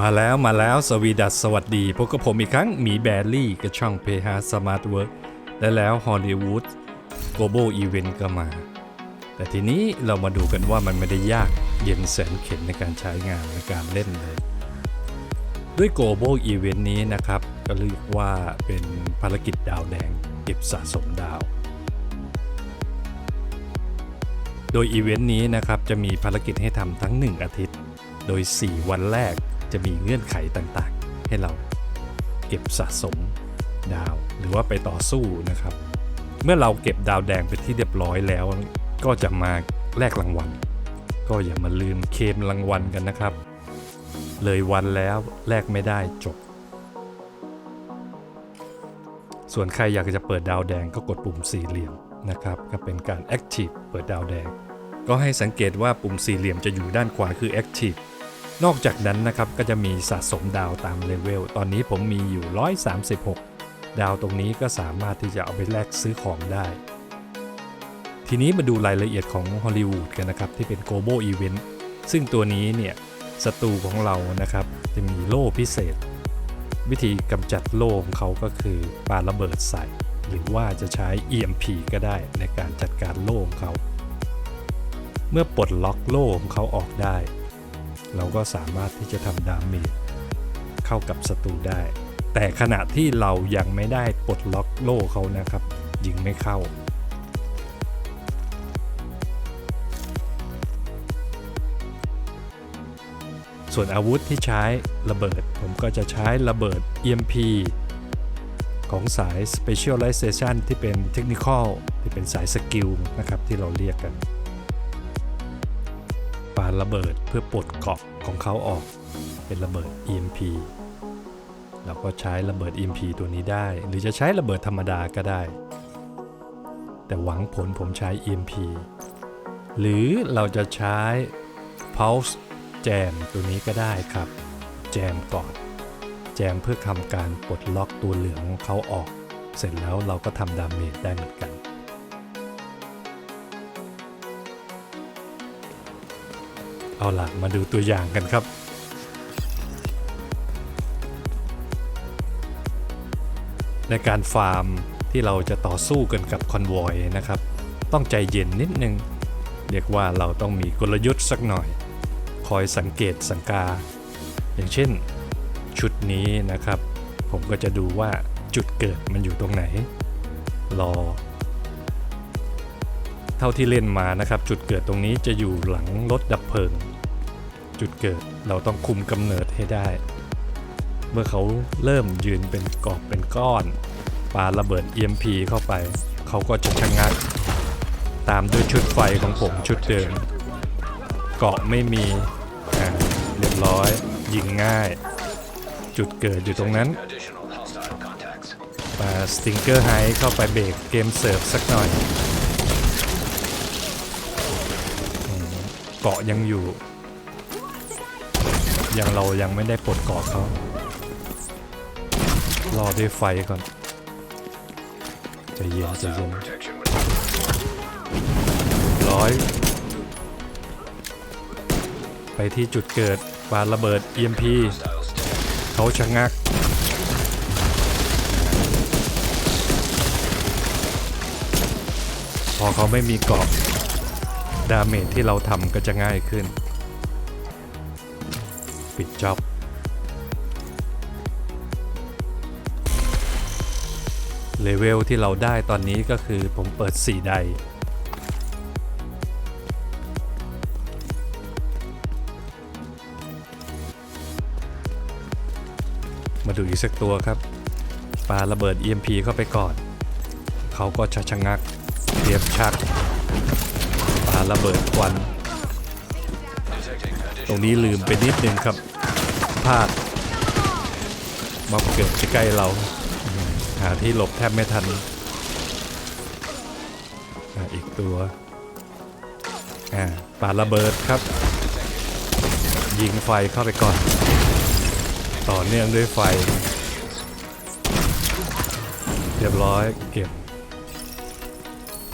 มาแล้วมาแล้วสวีดัสสวัสดีพบกับผมอีกครั้งหมีแบรลี่กับช่องเพฮาสมาร์ทเวิร์กและแล้วฮอลลีวูดโกลบอลอีเวนต์ก็มา แต่ทีนี้เรามาดูกันว่ามันไม่ได้ยากเย็นแสนเข็ญในการใช้งานในการเล่นเลย ด้วย Global Event นี้นะครับ ก็เรียกว่าเป็นภารกิจดาวแดงเก็บสะสมดาว โดยอีเวนต์นี้นะครับจะมีภารกิจให้ทำทั้ง 1 อาทิตย์ โดย 4 วันแรก จะมีเงื่อนไขต่างๆ ให้เราเก็บสะสมดาว หรือว่าไปต่อสู้นะครับ เมื่อเราเก็บดาวแดงเป็นที่เรียบร้อยแล้ว ก็จะมาแลกรางวัล ก็อย่ามาลืมเคมรางวัลกันนะครับ เลยวันแล้วแลกไม่ได้จบ ส่วนใครอยากจะเปิดดาวแดงก็กดปุ่มสี่เหลี่ยมนะครับ ก็เป็นการ Active เปิดดาวแดง ก็ให้สังเกตว่าปุ่มสี่เหลี่ยมจะอยู่ด้านขวาคือ Active นอกจากนั้นนะครับก็จะมีสะสมดาวตามเลเวล ตอนนี้ผมมีอยู่ 136 ดาวตรงนี้ก็สามารถที่จะเอาไปแลกซื้อของได้ ทีนี้มาดูรายละเอียดของฮอลลีวูดกันนะครับ ที่เป็น Global Event ซึ่งตัวนี้เนี่ยศัตรูของเรานะครับ จะมีโล่พิเศษ วิธีกำจัดโล่ของเขาก็คือปาระเบิดใส่ หรือว่าจะใช้ EMP ก็ได้ในการจัดการโล่ของเขา เมื่อปลดล็อกโล่ของเขาออกได้ เราก็สามารถที่จะทำดาเมจเข้ากับศัตรูได้ แต่ขณะที่เรายังไม่ได้ปลดล็อกโล่เขานะครับยิงไม่เข้าส่วนอาวุธที่ใช้ระเบิด ผมก็จะใช้ระเบิด EMP ของสาย Specialization ที่เป็น Technical ที่เป็นสายสกิลนะครับที่เราเรียกกัน ปาระเบิดเพื่อปลดเกาะของเขาออก เป็นระเบิด EMP เราก็ใช้ระเบิด EMP ตัวนี้ได้ หรือจะใช้ระเบิดธรรมดาก็ได้ แต่หวังผลผมใช้ EMP หรือเราจะใช้ Pulse แจมตัวนี้ก็ได้ครับ แจมก่อน แจมเพื่อทำการปลดล็อกตัวเหลืองของเขาออก เสร็จแล้วเราก็ทำดาเมจได้เหมือนกัน เอาล่ะมาดูตัวอย่างกันครับ ในการฟาร์มที่เราจะต่อสู้กันกับคอนวอยนะครับ ต้องใจเย็นนิดนึง เรียกว่าเราต้องมีกลยุทธ์สักหน่อย คอยสังเกตสังกา อย่างเช่น ชุดนี้นะครับ ผมก็จะดูว่าจุดเกิดมันอยู่ตรงไหน รอ เท่าที่เล่นมานะครับ จุดเกิดตรงนี้จะอยู่หลังรถดับเพลิง จุดเกิดเราต้องคุมกำเนิดให้ได้ เมื่อเขาเริ่มยืนเป็นกอบเป็นก้อนปาระเบิด EMP เข้าไป เขาก็จะชะงัก ตามด้วยชุดไฟของผมชุดเดิมเกาะไม่มีเรียบร้อยยิงง่าย จุดเกิดอยู่ตรงนั้นปาสติงเกอร์ไฮเข้าไปเบรกเกมเสิร์ฟสักหน่อยอืม เกาะยังอยู่ ยังเรายังไม่ได้ปลดเกาะเขารอด้วยไฟก่อนใจเย็นใจเย็นร้อย ไปที่จุดเกิดปาระเบิด EMP เขาชะงักพอเขาไม่มีเกราะ ดาเมจที่เราทำก็จะง่ายขึ้น ปิดจ็อบเลเวลที่เราได้ตอนนี้ก็คือผมเปิด4ไดมาดูอีกสักตัวครับปาระเบิด EMP เข้าไปก่อน เขาก็ชะชะงักเตรียมชัก ระเบิดควัน ตรงนี้ลืมไปนิดนึงครับพลาดมาเกิดจะใกล้เรา หาที่หลบแทบไม่ทันอีกตัวอ่าปาระเบิดครับ ยิงไฟเข้าไปก่อน ต่อเนื่องด้วยไฟ เรียบร้อยเก็บ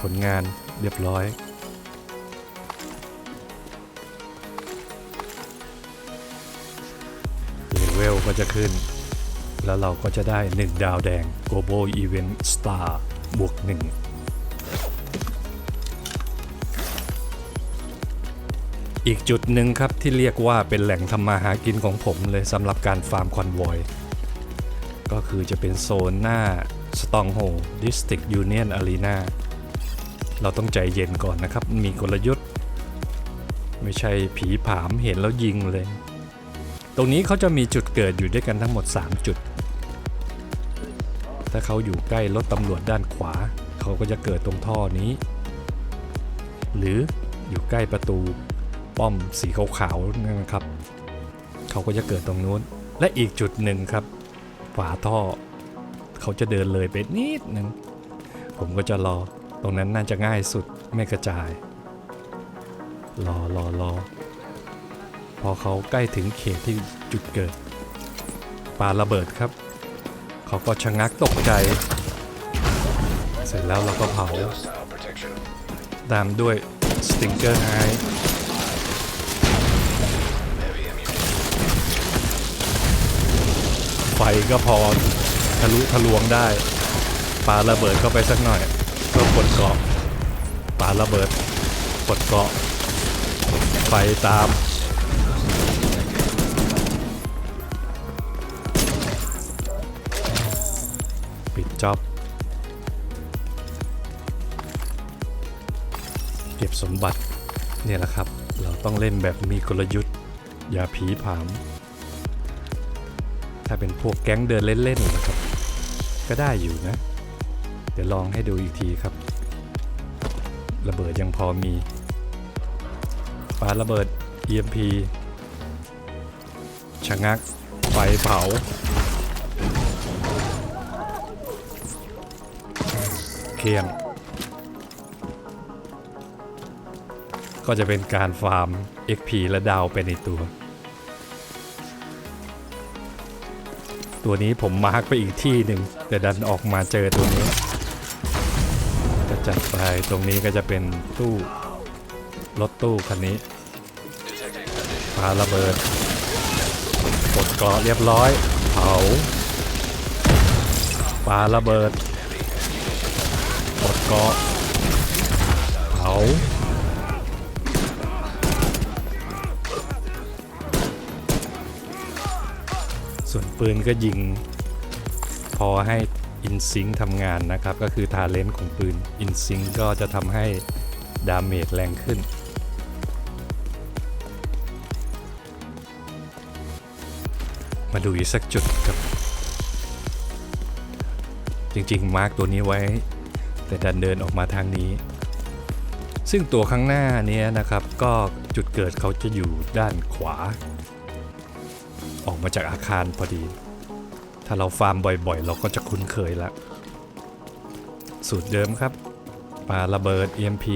ผลงานเรียบร้อย เวลก็จะขึ้น แล้วเราก็จะได้ 1 ดาวแดง Global Event Star บวก 1 อีกจุดหนึ่งครับที่เรียกว่าเป็นแหล่งทำมาหากินของผมเลยสำหรับการฟาร์มคอนวอยก็คือจะเป็นโซนหน้า Stronghold District Union Arena เราต้องใจเย็นก่อนนะครับ มีกลยุทธ์ ไม่ใช่ผีผามเห็นแล้วยิงเลย ตรงนี้เขาจะมีจุดเกิดอยู่ด้วยกันทั้งหมด 3 จุด ถ้าเขาอยู่ใกล้รถตำรวจด้านขวา เขาก็จะเกิดตรงท่อนี้ หรืออยู่ใกล้ประตูป้อมสีขาวๆนั่นนะครับ เขาก็จะเกิดตรงนู้น และอีกจุดหนึ่งครับ ฝาท่อ เขาจะเดินเลยไปนิดนึง ผมก็จะรอ ตรงนั้นน่าจะง่ายสุดไม่กระจาย รอรอรอ พอเขาใกล้ถึงเขตที่จุดเกิดปาระเบิดครับ เขาก็ชะงักตกใจ เสร็จแล้วเราก็เผาตามด้วยสติงเกอร์ไฮไฟก็พอทะลุทะลวงได้ปาระเบิดเข้าไปสักหน่อยเพื่อกดเกาะปาระเบิดกดเกาะไฟตาม จ็อบเก็บสมบัติเนี่ยแหละครับ เราต้องเล่นแบบมีกลยุทธ์ อย่าผีผาม ถ้าเป็นพวกแก๊งเดินเล่นๆนะครับ ก็ได้อยู่นะ เดี๋ยวลองให้ดูอีกทีครับ ระเบิดยังพอมีปาระเบิด EMP ชะงักไฟเผา เคลียง ก็จะเป็นการฟาร์ม XP และดาวไปในตัว ตัวนี้ผมมาร์กไปอีกที่หนึ่งแต่ดันออกมาเจอตัวนี้ก็จัดไปตรงนี้ก็จะเป็นตู้รถตู้คันนี้ปาระเบิดกดเกาะเรียบร้อย เผาปาระเบิด กดเกาะเผาส่วนปืนก็ยิง พอให้อินซิงทำงานนะครับ ก็คือทาเลนต์ของปืนอินซิงก็จะทำให้ดาเมจแรงขึ้น มาดูอีกสักจุดครับ จริง ๆ มาร์กตัวนี้ไว้ แต่ดันเดินออกมาทางนี้ ซึ่งตัวข้างหน้านี้นะครับ ก็จุดเกิดเขาจะอยู่ด้านขวา ออกมาจากอาคารพอดี ถ้าเราฟาร์มบ่อยๆ เราก็จะคุ้นเคยละ สูตรเดิมครับปาระเบิด EMP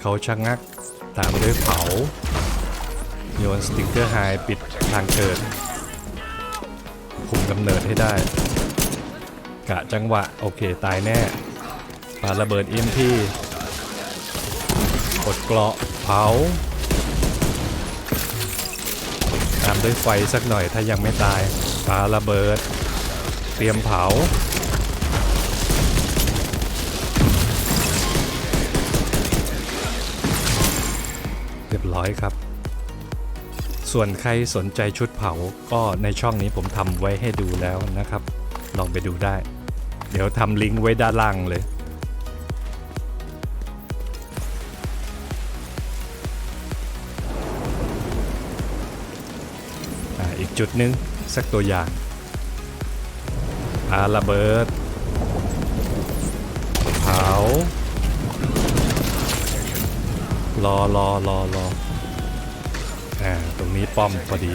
เขาชะงัก ตามด้วยเผาโยนสติงเกอร์ไฮปิดทางเกิดคุมกำเนิดให้ได้ กะจังหวะ โอเค ตายแน่าระเบิด EMP กดเกราะเผา ตามด้วยไฟสักหน่อยถ้ายังไม่ตายปาระเบิด เตรียมเผา เรียบร้อยครับ ส่วนใครสนใจชุดเผาก็ในช่องนี้ผมทำไว้ให้ดูแล้วนะครับ ลองไปดูได้ เดี๋ยวทำลิงก์ไว้ด้านล่างเลย จุดหนึง สักตัวอย่างอาระเบิดเผารอรอรอรออ่า ตรงนี้ป้อมพอดี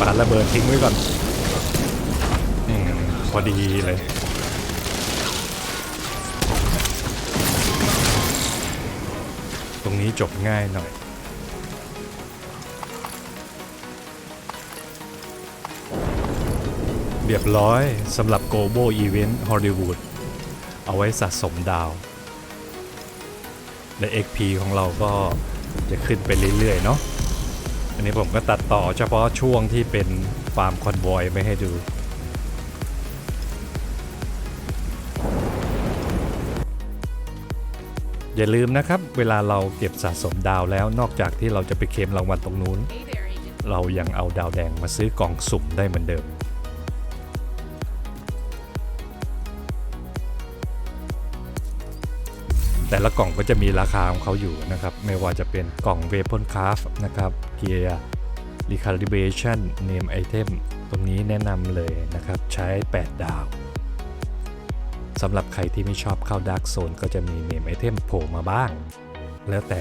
ปาระเบิดทิ้งไว้ก่อนอพอดีเลย ตรงนี้จบง่ายหน่อย เรียบร้อยสำหรับ Global Event Hollywood เอาไว้สะสมดาว และ XP ของเราก็จะขึ้นไปเรื่อย ๆ เนาะอันนี้ผมก็ตัดต่อเฉพาะช่วงที่เป็นฟาร์มคอนวอยไม่ให้ดู อย่าลืมนะครับ เวลาเราเก็บสะสมดาวแล้วนอกจากที่เราจะไปเคลมรางวัลตรงนู้น เรายังเอาดาวแดงมาซื้อกล่องสุ่มได้เหมือนเดิม แต่ละกล่องก็จะมีราคาของเขาอยู่นะครับ ไม่ว่าจะเป็นกล่อง Weapon Craft นะครับ Gear Recalibration Name Item ตรงนี้แนะนำเลยนะครับ ใช้ 8 ดาว สำหรับใครที่ไม่ชอบเข้า Dark Zone ก็จะมี Name Item โผล่มาบ้าง แล้วแต่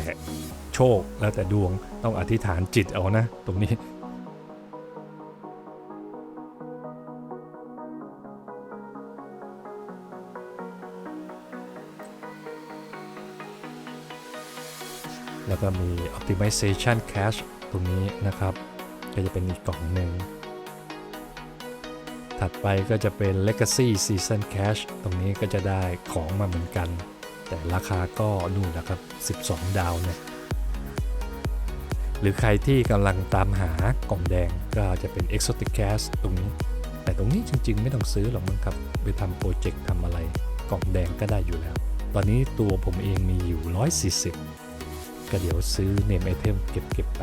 โชคแล้วแต่ดวงต้องอธิษฐานจิตเอานะ ตรงนี้แล้วก็มี optimization cache ตรงนี้นะครับ ก็จะเป็นอีกกล่องหนึ่ง ถัดไปก็จะเป็น legacy season cache ตรงนี้ก็จะได้ของมาเหมือนกัน แต่ราคาก็นู่นนะครับ 12 ดาวเนี่ยหรือใครที่กำลังตามหากล่องแดงก็จะเป็น exotic cache ตรงนี้ แต่ตรงนี้จริง ๆ ไม่ต้องซื้อหรอกมั้งครับ ไปทำโปรเจกต์ทำอะไร กล่องแดงก็ได้อยู่แล้ว ตอนนี้ตัวผมเองมีอยู่ 140 ก็เดี๋ยวซื้อเนมไอเทมเก็บๆไป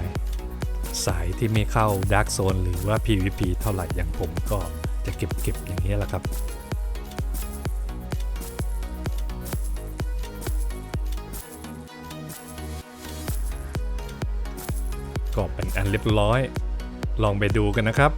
สายที่ไม่เข้าด a r k กโซนหรือว่า PVP เท่าไหร่อย่างผมก็ จะเก็บๆอย่างนี้แหละครับ ก็เป็นอันเรียบร้อย ลองไปดูกันนะครับ